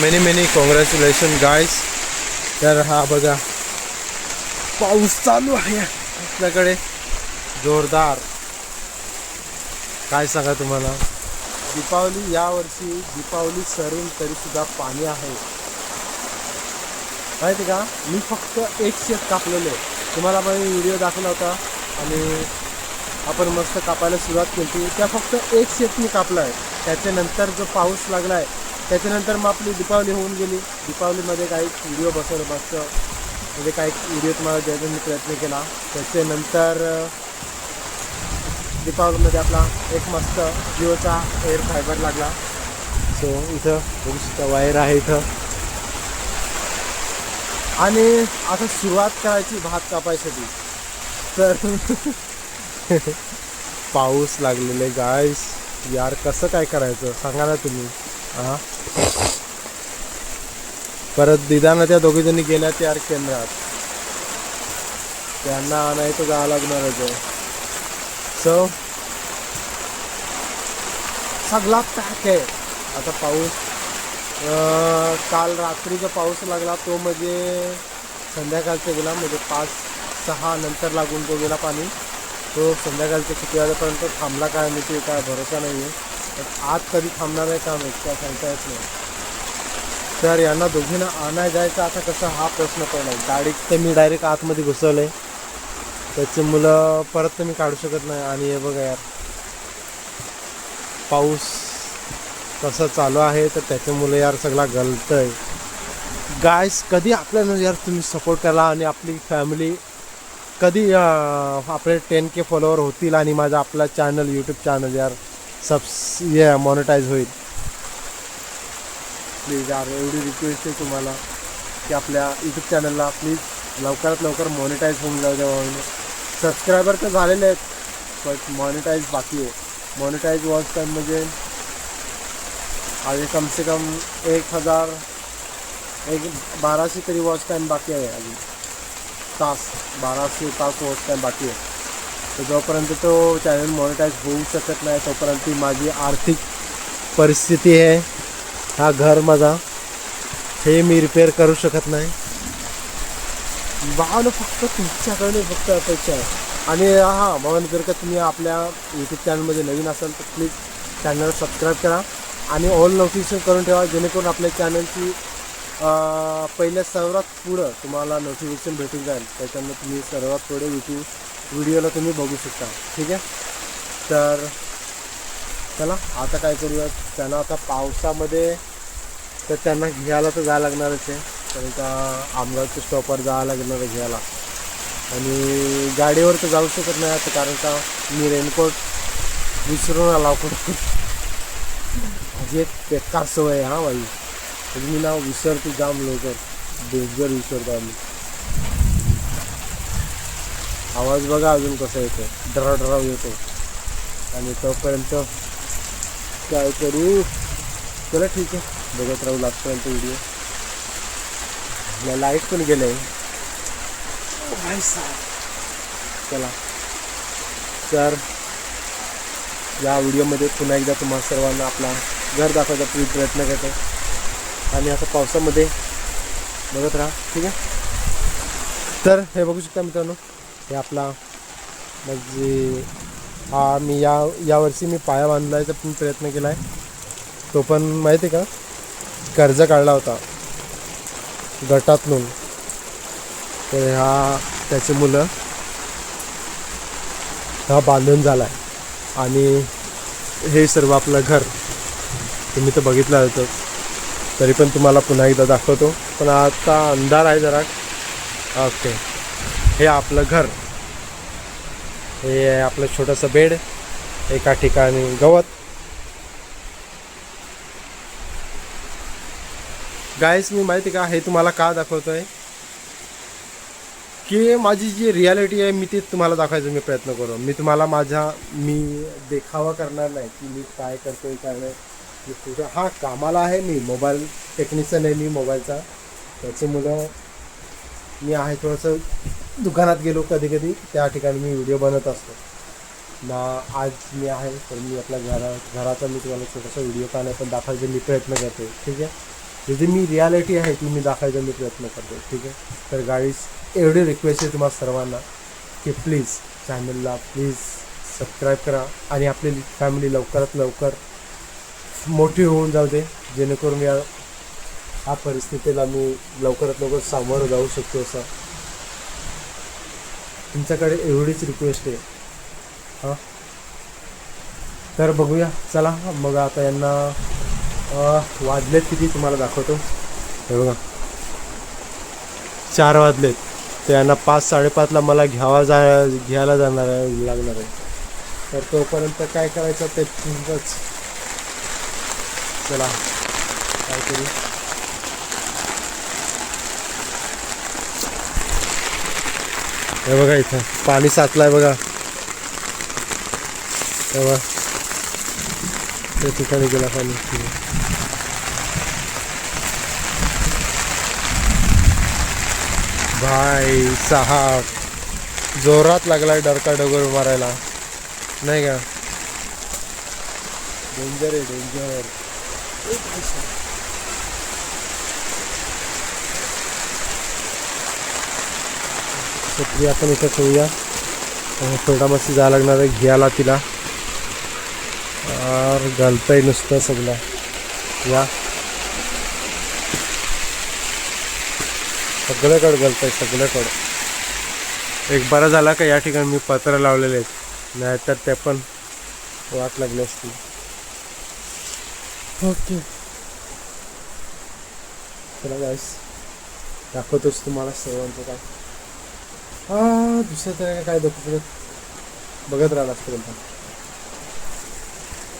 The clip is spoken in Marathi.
मेनी मेनी कॉंग्रॅच्युलेशन गाईस तर हा बघा पाऊस चालू आहे. आपल्याकडे जोरदार. काय सांगा तुम्हाला? दीपावली यावर्षी दीपावली सरून तरी सुद्धा पाणी आहे. माहिती का? मी फक्त एक शेत कापलेलं आहे. तुम्हाला पण व्हिडिओ दाखवला होता. आणि आपण मस्त कापायला सुरुवात केली त्या फक्त एक शेत मी कापला आहे. त्याच्यानंतर जो पाऊस लागला आहे त्याच्यानंतर मग आपली दीपावली होऊन गेली. दीपावलीमध्ये काही व्हिडिओ बसवलं मस्त. म्हणजे काही व्हिडिओ तुम्हाला द्यायचा मी प्रयत्न केला. त्याच्यानंतर दीपावलीमध्ये आपला एक मस्त जिओचा एअर फायबर लागला. सो इथं बघू शकता वायर आहे इथं. आणि आता सुरुवात करायची भात कापायसाठी. तर पाऊस लागलेले गायस यार कसं काय करायचं? सांगा ना तुम्ही. हा. परत दिदानं त्या दोघी जणी गेल्या त्या केंद्रात. त्यांना आणायचं जावं लागणारच आहे सो सगळा पॅक आहे. आता पाऊस काल रात्रीचा पाऊस लागला तो म्हणजे संध्याकाळचा गेला म्हणजे पाच सहा नंतर लागून तो गेला पाणी. तो संध्याकाळच्या किती वाजेपर्यंत थांबला काय माहिती काय भरोसा नाही आहे पण आज कधी थांबणार आहे का माहिती काय सांगता येत नाही. तर यांना दोघींना आणाय जायचं आता कसं हा प्रश्न पण आहे गाडी ते मी डायरेक्ट आतमध्ये घुसवलं आहे त्याची मुलं परत तर मी काढू शकत नाही. आणि हे बघा यार. पाऊस कसं चालू आहे तर त्याच्यामुळे यार सगळा गलतंय गायस कधी आपल्याला यार तुम्ही सपोर्ट करा आणि आपली फॅमिली कधी आपले टेन के फॉलोअर होतील आणि माझा आपला चॅनल यूट्यूब चॅनल यार. सबस हे मॉनिटाईज होईल. प्लीज़ यार, एवढी रिक्वेस्ट आहे तुम्हाला की आपल्या यूट्यूब चॅनलला प्लीज़ लवकरात लवकर मॉनिटाईज होऊन जाऊ द्यावा सबस्क्रायबर तर झालेले आहेत बाकी आहे. मॉनिटाईज वॉच टाईम म्हणजे आधी कम से कम एक हज़ार, एक बाराशे तरी वॉच टाईम बाकी आहे अजून. तास, बाराशे तास वॉच टाईम बाकी आहे. तर जोपर्यंत तो चॅनल मॉनिटाईज होऊ शकत नाही तोपर्यंत ती माझी आर्थिक परिस्थिती आहे. हा घर माझा. हे मी रिपेअर करू शकत नाही. वाहन फक्त तुमच्याकडे फक्त अपेक्षा आहे. आणि हां भवन जर का तुम्ही आपल्या यूट्यूब चॅनलमध्ये नवीन असाल तर प्लीज चॅनल सबस्क्राईब करा. आणि ऑल नोटिफिकेशन करून ठेवा जेणेकरून आपल्या चॅनलची पहिल्या सर्वात पुढं तुम्हाला नोटिफिकेशन भेटून जाईल. त्याच्यामुळे तुम्ही सर्वात पुढे व्हिडिओ व्हिडिओला तुम्ही बघू शकता. ठीक आहे? तर चला आता काय करूया? त्यांना आता पावसामध्ये तर त्यांना घ्यायला तर जायला लागणारच आहे. कारण का आमगावच्या स्टॉपवर जावं लागणार आहे घ्यायला. आणि गाडीवर तर जाऊ शकत नाही आता कारण का मी रेनकोट विसरून आला कुठं म्हणजे बेकार सवय आहे हा बाई म्हणजे मी नाव विसरतो जाम लवकर. डेंजर विसरतो आम्ही. आवाज बघा अजून कसा येतो डरा डरा येतो. आणि तोपर्यंत काय करू? चला ठीक आहे. बघत राहू लागतोपर्यंत व्हिडिओ लाइट पण गेलंय. चला. तर या व्हिडिओमध्ये पुन्हा एकदा तुम्हाला सर्वांना आपला घर दाखवायचा प्री प्रयत्न करतो. आणि असं पावसामध्ये बघत राहा ठीक आहे? तर हे बघू शकता मित्रांनो हे आपला म्हणजे हा मी या यावर्षी मी पाया बांधलायचा पण प्रयत्न केला आहे तो पण माहिती आहे का? कर्ज काढला होता. गटातून. तर ह्या त्याची मुलं हा बांधून झाला आहे आणि हे सर्व आपलं घर तुम्ही तर बघितलं होतं तरी पण तुम्हाला पुन्हा एकदा दाखवतो. पण आता अंधार आहे जरा. ओके हे आपलं घर. हे आहे आपलं छोटंसं बेड. एका ठिकाणी गवत. गायस मी माहिती का हे तुम्हाला का दाखवतो आहे की माझी जी रियालिटी आहे मी ती तुम्हाला दाखवायचा मी प्रयत्न करू. मी तुम्हाला माझ्या मी देखावा करणार नाही की मी काय करतोय काय नाही. मी कुठं हा कामाला आहे मी मोबाईल टेक्निशियन आहे मी मोबाईलचा. त्याची मुलं मी आहे थोडंसं दुकानात गेलो कधी कधी त्या ठिकाणी मी व्हिडिओ बनवत असतो. ना आज मी आहे तर मी आपल्या घरा घराचा मी तुम्हाला छोटासा व्हिडिओ काढण्याचा पण दाखवायचा मी प्रयत्न करतो ठीक आहे? जी मी रियालिटी आहे ती मी दाखवायचा मी प्रयत्न करतो ठीक आहे? तर गाईज एवढी रिक्वेस्ट आहे तुम्हाला सर्वांना की प्लीज चॅनलला प्लीज सबस्क्राईब करा आणि आपली फॅमिली लवकरात लवकर मोठी होऊन जाऊ दे. जेणेकरून या हा परिस्थितीला मी लवकरात लवकर सामोरं जाऊ शकतो असं. तुमच्याकडे एवढीच रिक्वेस्ट आहे. हां? तर बघूया. चला मग आता यांना वाजलेत किती तुम्हाला दाखवतो. हे बघा. चार वाजलेत. तर यांना पाच साडेपाचला मला घ्यावा जा घ्यायला जाणार आहे लागणार आहे. तर तोपर्यंत काय करायचं ते तुमचंच चला. काय हे बघा इथं. पाणी साचलाय बघा. तेव्हा त्या ठिकाणी गेला पाणी. भाई साहब. जोरात लागलाय डरका डोगर मारायला. नाही का? डेंजर आहे डेंजर छत्री आपण इथं ठेवूया. अं, थोडा मस्ती जायला लागणार आहे घ्यायला तिला. और नुसतं सगळं. या. सगळ्याकडे गलतंय सगळ्याकडं एक बरा झाला का या ठिकाणी मी पत्र लावलेले आहेत. नाहीतर ते पण वाट लागली असतील ओके चला गाईस दाखवतोच तुम्हाला सर्वांचं काय हा दुसऱ्या तर काय दाखवतो बघत राहिला असतं